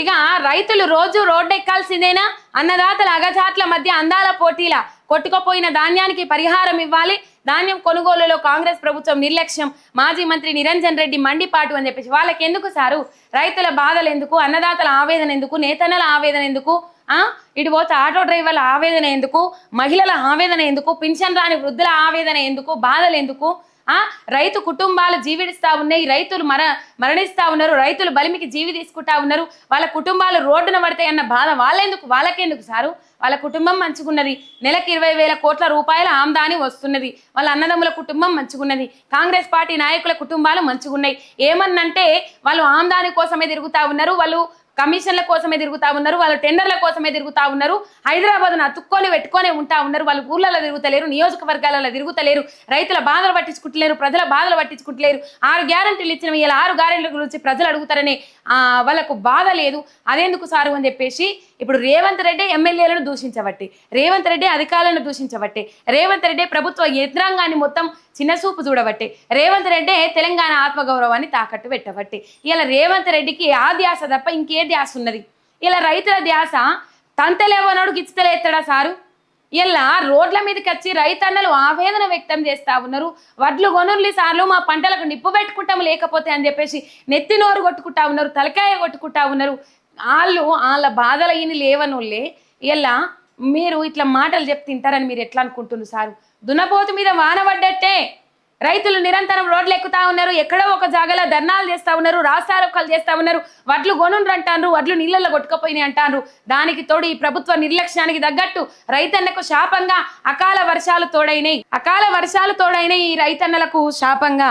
ఇక రైతులు రోజు రోడ్డు ఎక్కాల్సిందేనా అన్నదాతల అగజాట్ల మధ్య అందాల పోటీల కొట్టుకుపోయిన ధాన్యానికి పరిహారం ఇవ్వాలి. ధాన్యం కొనుగోలులో కాంగ్రెస్ ప్రభుత్వం నిర్లక్ష్యం. మాజీ మంత్రి నిరంజన్ రెడ్డి మండిపాటు అని చెప్పేసి వాళ్ళకి ఎందుకు సారు? రైతుల బాధలు ఎందుకు అన్నదాతల ఆవేదన ఎందుకు నేతన్నల ఆవేదన ఎందుకు ఇటు పోతే ఆటో డ్రైవర్ల ఆవేదన ఎందుకు? మహిళల ఆవేదన ఎందుకు? పింఛన్ రాని వృద్ధుల ఆవేదన ఎందుకు? బాధలు ఎందుకు రైతు కుటుంబాలు జీవిస్తా ఉన్నాయి రైతులు మర మరణిస్తా ఉన్నారు రైతులు బలిమికి జీవి తీసుకుంటా ఉన్నారు. వాళ్ళ కుటుంబాలు రోడ్డున పడతాయి అన్న బాధ వాళ్ళెందుకు వాళ్ళకెందుకు సారు? వాళ్ళ కుటుంబం మంచుకున్నది నెలకు ఇరవై వేల కోట్ల రూపాయల ఆమ్దాని వస్తున్నది వాళ్ళ అన్నదమ్ముల కుటుంబం మంచుకున్నది కాంగ్రెస్ పార్టీ నాయకుల కుటుంబాలు మంచుకున్నాయి ఏమన్నంటే వాళ్ళు ఆమ్దాని కోసమే తిరుగుతా ఉన్నారు వాళ్ళు కమిషన్ల కోసమే తిరుగుతా ఉన్నారు వాళ్ళు టెండర్ల కోసమే తిరుగుతా ఉన్నారు హైదరాబాద్ అతుక్కొని పెట్టుకొని ఉంటా ఉన్నారు వాళ్ళు ఊర్లలో తిరుగుతలేరు నియోజకవర్గాలలో తిరుగుతలేరు రైతుల బాధలు పట్టించుకుంటలేరు ప్రజల బాధలు పట్టించుకుంటలేరు ఆరు గ్యారంటీలు ఇచ్చిన ఇలా ఆరు గ్యారెంటీల గురించి ప్రజలు అడుగుతారనే వాళ్ళకు బాధ లేదు. అదేందుకు సారు అని చెప్పేసి ఇప్పుడు రేవంత్ రెడ్డి ఎమ్మెల్యేలను దూషించబట్టి రేవంత్ రెడ్డి అధికారులను దూషించబట్టి రేవంత్ రెడ్డి ప్రభుత్వ యంత్రాంగాన్ని మొత్తం చిన్న చూపు చూడబట్టి. రేవంత్ రెడ్డి తెలంగాణ ఆత్మగౌరవాన్ని తాకట్టు పెట్టబట్టి. ఇలా రేవంత్ రెడ్డికి ఆ ధ్యాస తప్ప ఇంకే ధ్యాస ఉన్నది. ఇలా రైతుల ధ్యాస తంతలేవనోడు గిచ్చితలేస్తాడా సారు? ఇలా రోడ్ల మీదకి వచ్చి రైతన్నలు ఆవేదన వ్యక్తం చేస్తా ఉన్నారు. వడ్లు కొనుర్లి సార్లు మా పంటలకు నిప్పు పెట్టుకుంటాం లేకపోతే అని చెప్పేసి నెత్తి నోరు కొట్టుకుంటా ఉన్నారు తలకాయ కొట్టుకుంటా ఉన్నారు. వాళ్ళు వాళ్ళ బాధలు అయిన లేవనోళ్ళే. ఇలా మీరు ఇట్లా మాటలు చెప్తింటారని మీరు ఎట్లా అనుకుంటున్నారు సారు? దున్నపోతు మీద వాన పడ్డట్టే. రైతులు నిరంతరం రోడ్లు ఎక్కుతా ఉన్నారు. ఎక్కడో ఒక జాగాలో ధర్నాలు చేస్తా ఉన్నారు. రాస్తారొక్కలు చేస్తా ఉన్నారు. వడ్లు కొనుండ్రు అంటారు వడ్లు నీళ్ళల్లో కొట్టుకపోయినాయి అంటారు దానికి తోడు ఈ ప్రభుత్వ నిర్లక్ష్యానికి తగ్గట్టు రైతన్నకు శాపంగా అకాల వర్షాలు తోడైనాయి. అకాల వర్షాలు తోడైనాయి ఈ రైతన్నలకు శాపంగా.